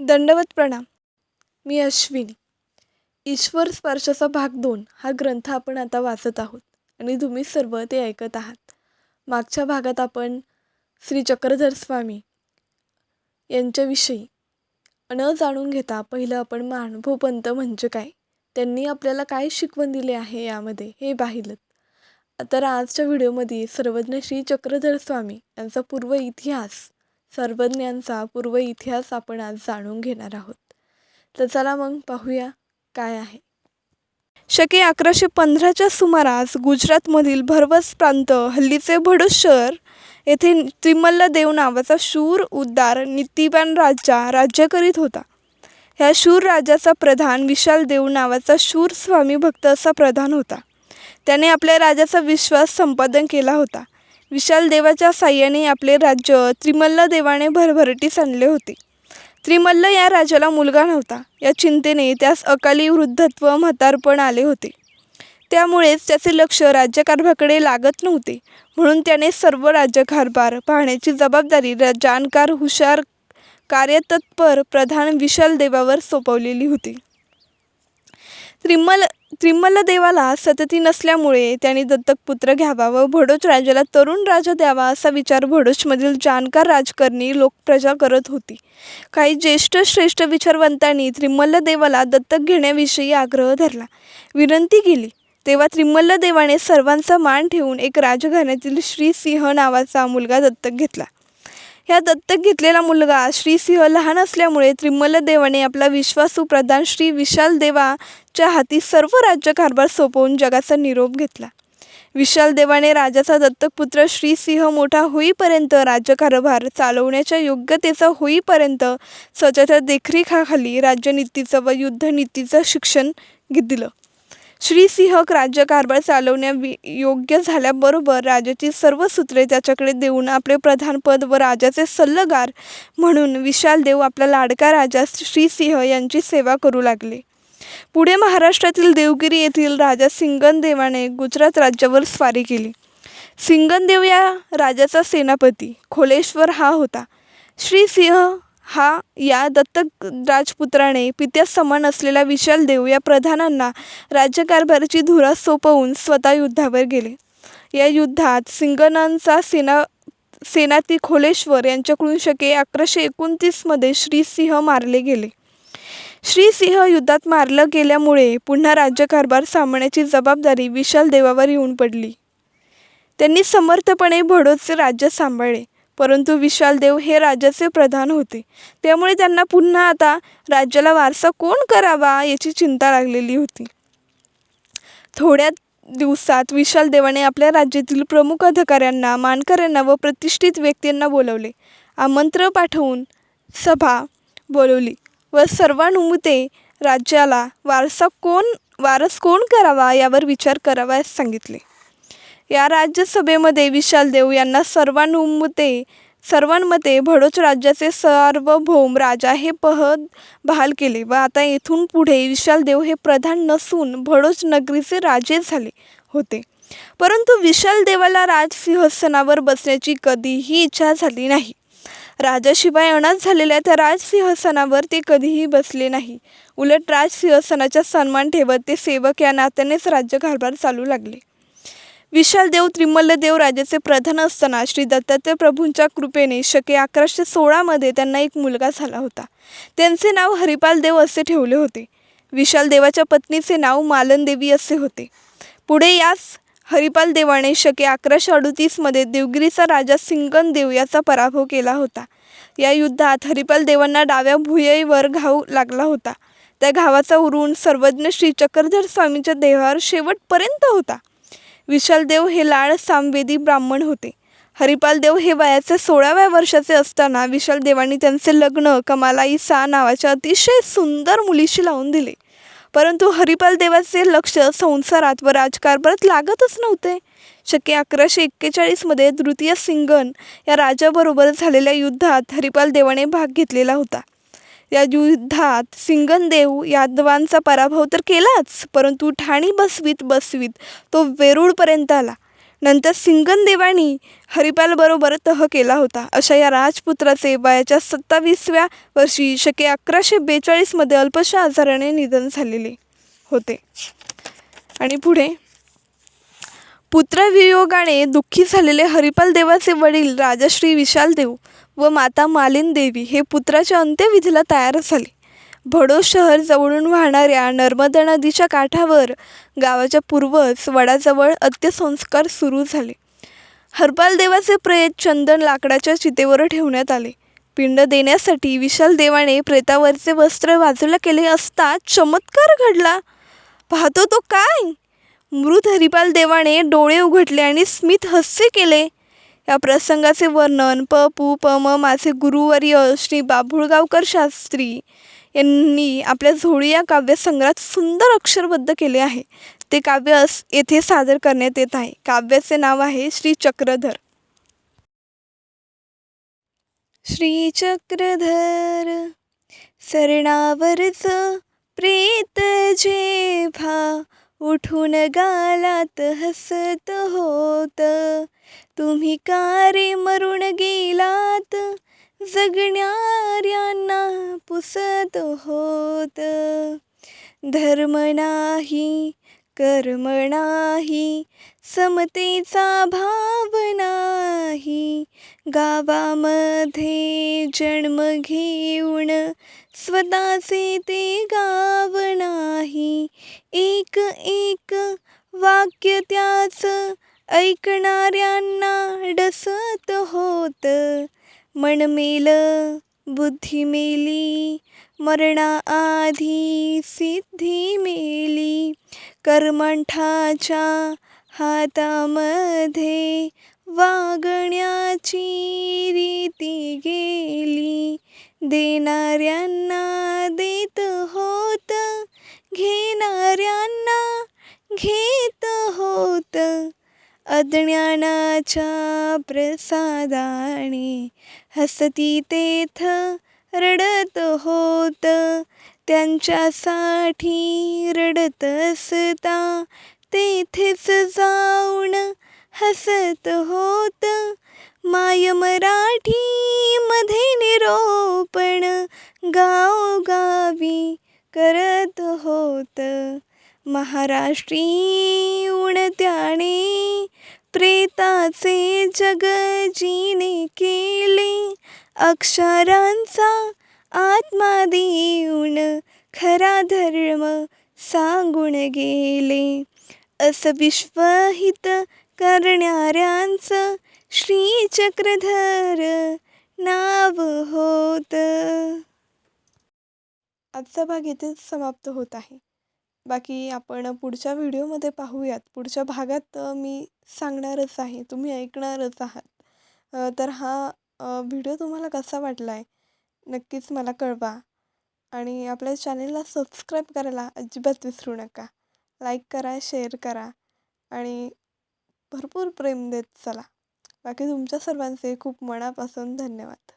दंडवत प्रणाम. मी अश्विनी. ईश्वर स्पर्शाचा भाग दोन हा ग्रंथ आपण आता वाचत आहोत आणि तुम्ही सर्व ते ऐकत आहात. मागच्या भागात आपण श्री चक्रधर स्वामी यांच्याविषयी न जाणून घेता पहिलं आपण मानभोपंत म्हणजे काय? त्यांनी आपल्याला काय शिकवण दिले आहे यामध्ये हे पाहिलं. तर आजच्या व्हिडिओमध्ये सर्वज्ञ श्री चक्रधर स्वामी यांचा पूर्व इतिहास सर्वज्ञांचा पूर्व इतिहास आपण आज जाणून घेणार आहोत. तर चला मग पाहूया काय आहे. शके अकराशे पंधराच्या सुमारास गुजरातमधील भरवस प्रांत हल्लीचे भडूस शहर येथे त्रिमल्ल देव नावाचा शूर उद्दार नीतिवान राजा राज्य करीत होता. ह्या शूर राजाचा प्रधान विशाल देव नावाचा शूर स्वामी भक्त असा प्रधान होता. त्याने आपल्या राजाचा विश्वास संपादन केला होता. विशाल देवाच्या साह्याने आपले राज्य त्रिमल्ल देवाने भरभरटीस आणले होते. त्रिमल्ल या राजाला मुलगा नव्हता. या चिंतेने त्यास अकाली वृद्धत्व म्हातारपण आले होते. त्यामुळेच त्याचे लक्ष राज्यकारभाकडे लागत नव्हते. म्हणून त्याने सर्व राज्यकारभार पाहण्याची जबाबदारी जाणकार हुशार कार्यतत्पर प्रधान विशाल देवावर सोपवलेली होती. त्रिमल त्रिमल्ल देवाला सतती नसल्यामुळे त्याने दत्तक पुत्र घ्यावा व भडोच राजाला तरुण राजा द्यावा असा विचार भडोचमधील जाणकार राजकारणी लोकप्रजा करत होती. काही ज्येष्ठ श्रेष्ठ विचारवंतांनी त्रिमल्ल देवाला दत्तक घेण्याविषयी आग्रह धरला. विनंती केली. तेव्हा त्रिमल्ल देवाने सर्वांचा मान ठेवून एक राजघराण्यातील श्रीसिंह नावाचा मुलगा दत्तक घेतला. ह्या दत्तक घेतलेला मुलगा श्रीसिंह लहान असल्यामुळे त्रिमलदेवाने आपला विश्वासू प्रधान श्री विशाल देवाच्या हाती सर्व राज्यकारभार सोपवून जगाचा निरोप घेतला. विशाल देवाने राजाचा दत्तक पुत्र श्रीसिंह मोठा होईपर्यंत राज्यकारभार चालवण्याच्या योग्यतेचा होईपर्यंत स्वतःच्या देखरेखाखाली राज्यनीतीचं व युद्धनीतीचं शिक्षण दिलं श्रीसिंहक राज्यकारभार चालवण्या योग्य झाल्याबरोबर राजाची सर्व सूत्रे त्याच्याकडे देऊन आपले प्रधानपद व राजाचे सल्लगार म्हणून विशाल देव आपला लाडका राजा श्रीसिंह यांची सेवा करू लागले. पुढे महाराष्ट्रातील देवगिरी येथील राजा सिंगनदेवाने गुजरात राज्यावर स्वारी केली. सिंगनदेव या राजाचा सेनापती खोलेश्वर हा होता. श्रीसिंह हा या दत्तक राजपुत्राने पित्यास समान असलेला विशाल देव या प्रधानांना राज्यकारभाराची धुरा सोपवून स्वतः युद्धावर गेले. या युद्धात सिंगनांचा सेना सेनाती खोलेश्वर यांच्याकडून शके अकराशे एकोणतीसमध्ये श्रीसिंह मारले गेले. श्रीसिंह युद्धात मारलं गेल्यामुळे पुन्हा राज्यकारभार सांभाळण्याची जबाबदारी विशाल देवावर येऊन पडली. त्यांनी समर्थपणे भडोचे राज्य सांभाळले. परंतु विशालदेव हे राज्याचे प्रधान होते. त्यामुळे त्यांना पुन्हा आता राज्याला वारसा कोण करावा याची चिंता लागलेली होती. थोड्या दिवसात विशाल देवाने आपल्या राज्यातील प्रमुख अधिकाऱ्यांना मानकऱ्यांना व प्रतिष्ठित व्यक्तींना बोलवले. आमंत्रण पाठवून सभा बोलवली व सर्वानुमते राज्याला वारसा कोण वारस कोण करावा यावर विचार करावयास सांगितले. या राज्यसभेमध्ये विशाल देव यांना सर्वानुमते सर्वांमते भडोच राज्याचे सार्वभौम राजा हे पद बहाल केले व आता येथून पुढे विशाल देव हे प्रधान नसून भडोच नगरीचे राजे झाले होते. परंतु विशाल देवाला राजसिंहासनावर बसण्याची कधीही इच्छा झाली नाही. राजाशिवाय अनाथ झालेल्या त्या राजसिंहासनावर ते कधीही बसले नाही. उलट राजसिंहासनाचा सन्मान ठेवत ते सेवक या नात्यानेच राज्यकारभार चालू लागले. विशाल देव त्रिमल्ल राजाचे प्रधान असताना श्री दत्तात्रय प्रभूंच्या कृपेने शके अकराशे सोळामध्ये त्यांना एक मुलगा झाला होता. त्यांचे नाव हरिपाल देव असे ठेवले होते. विशाल देवाच्या पत्नीचे नाव मालनदेवी असे होते. पुढे यास हरिपाल देवाने शके अकराशे अडुतीसमध्ये देवगिरीचा राजा सिंगन देव याचा पराभव केला होता. या युद्धात हरिपाल देवांना डाव्या भुयईवर घाव लागला होता. त्या घावाचा उरून सर्वज्ञ श्री चक्रधर स्वामीच्या देहावर शेवटपर्यंत होता. विशालदेव हे लाड सामवेदी ब्राह्मण होते. हरिपालदेव हे वयाचे सोळाव्या वर्षाचे असताना विशालदेवांनी त्यांचे लग्न कमालाई सा नावाच्या अतिशय सुंदर मुलीशी लावून दिले. परंतु हरिपाल देवाचे लक्ष संसारात व राजकारभारात लागतच नव्हते. शक्य अकराशे एक्केचाळीसमध्ये तृतीय सिंगन या राजाबरोबर झालेल्या युद्धात हरिपाल देवाने भाग घेतलेला होता. या युद्धात सिंगनदेव यादवांचा पराभव तर केलाच परंतु ठाणी बसवीत बसवीत तो वेरूळपर्यंत आला. नंतर सिंगनदेवानी हरिपालबरोबर तह केला होता. अशा या राजपुत्राचे वयाच्या सत्तावीसव्या वर्षी शके अकराशे बेचाळीसमध्ये अल्पशा आजाराने निधन झालेले होते. आणि पुढे पुत्रवियोगाने दुःखी झालेले हरिपाल देवाचे वडील राजश्री विशालदेव व माता मालिन देवी हे पुत्राच्या अंत्यविधीला तयार झाले. भडोस शहर जवळून वाहणाऱ्या नर्मदा नदीच्या काठावर गावाच्या पूर्वच वडाजवळ अंत्यसंस्कार सुरू झाले. हरपाल देवाचे प्रेत चंदन लाकडाच्या चितेवर ठेवण्यात आले. पिंड देण्यासाठी विशाल देवाने प्रेतावरचे वस्त्र बाजूला केले असता चमत्कार घडला. पाहतो तो काय? मृत हरिपाल देवाने डोळे उघडले आणि स्मित हास्य केले. या प्रसंगाचे वर्णन प पू प म माझे गुरुवर्य श्री बाभुळगावकर शास्त्री यांनी आपल्या झोळी या काव्यसंग्रहात सुंदर अक्षरबद्ध केले आहे. ते काव्य अस येथे सादर करण्यात येत आहे. काव्याचे नाव आहे श्री चक्रधर. श्री चक्रधर सरणावरच प्रेत जेभा उठून गालात हसत होत. तुम्ही का रे मरून गेलात? जगणाऱ्यांना पुसत होत. धर्म नाही कर्म नाही समतेचा भाव नाही. गावामध्ये जन्म घेऊन स्वतःचे ते गाव नाही. एक एक वाक्य त्याच ऐकणाऱ्यांना डसत होत. मन मेल बुद्धी मेली मरणाआधी सिद्धी मेली. कर्मठाच्या हातामध्ये वागण्याची रीती गेली. देणाऱ्यांना देत होत घेणाऱ्यांना घेत होत. अज्ञानाच्या प्रसादाने हसती तेथ रडत होत. त्यांच्यासाठी रडत असता तेथेच जाऊन हसत होत. माय मराठी मध्ये निरोपण गावगावी करत होत. महाराष्ट्री त्याने प्रेताचे जग जीने केले अक्षरांचा आत्मा देऊन खरा धर्म सांगून गेले. असं विश्वहित करणाऱ्यांचं श्री चक्रधर नाव होत. आजचा भाग इथेच समाप्त होत आहे. बाकी आपण पुढच्या व्हिडिओमध्ये पाहूयात. पुढच्या भागात मी सांगणारच आहे. तुम्ही ऐकणारच आहात. तर हा व्हिडिओ तुम्हाला कसा वाटला आहे नक्कीच मला कळवा. आणि आपल्या चॅनेलला सबस्क्राईब करायला अजिबात विसरू नका. लाईक करा शेअर करा. आणि भरपूर प्रेम देत चला. बाकी तुमच्या सर्वांचे खूप मनापासून धन्यवाद.